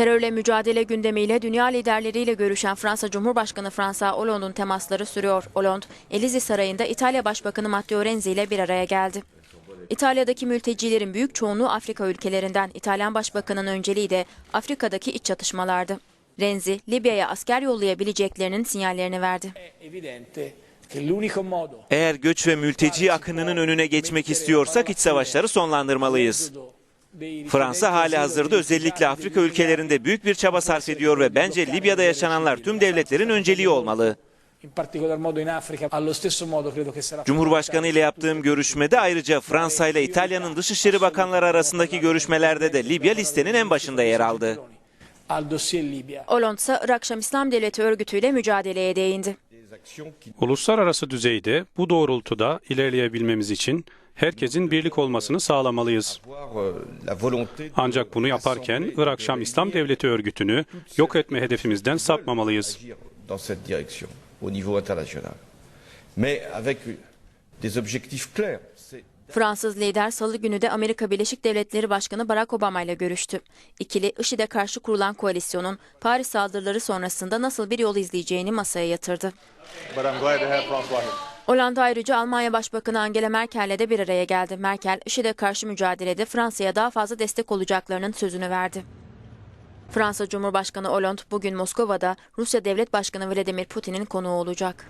Terörle mücadele gündemiyle dünya liderleriyle görüşen Fransa Cumhurbaşkanı François Hollande'un temasları sürüyor. Hollande, Elize Sarayı'nda İtalya Başbakanı Matteo Renzi ile bir araya geldi. İtalya'daki mültecilerin büyük çoğunluğu Afrika ülkelerinden. İtalyan Başbakanı'nın önceliği de Afrika'daki iç çatışmalardı. Renzi, Libya'ya asker yollayabileceklerinin sinyallerini verdi. È evidente che l'unico modo Eğer göç ve mülteci akınının önüne geçmek istiyorsak iç savaşları sonlandırmalıyız. Fransa hali hazırda özellikle Afrika ülkelerinde büyük bir çaba sarf ediyor ve bence Libya'da yaşananlar tüm devletlerin önceliği olmalı. Cumhurbaşkanı ile yaptığım görüşmede ayrıca Fransa ile İtalya'nın Dışişleri Bakanları arasındaki görüşmelerde de Libya listenin en başında yer aldı. Hollande ise Irak Şam İslam Devleti örgütüyle mücadeleye değindi. Uluslararası düzeyde bu doğrultuda ilerleyebilmemiz için herkesin birlik olmasını sağlamalıyız. Ancak bunu yaparken Irak Şam İslam Devleti örgütünü yok etme hedefimizden sapmamalıyız. Fransız lider salı günü de Amerika Birleşik Devletleri Başkanı Barack Obama ile görüştü. İkili IŞİD'e karşı kurulan koalisyonun Paris saldırıları sonrasında nasıl bir yol izleyeceğini masaya yatırdı. Hollanda ayrıca Almanya Başbakanı Angela Merkel'le de bir araya geldi. Merkel, IŞİD'e karşı mücadelede Fransa'ya daha fazla destek olacaklarının sözünü verdi. Fransa Cumhurbaşkanı Hollande bugün Moskova'da Rusya Devlet Başkanı Vladimir Putin'in konuğu olacak.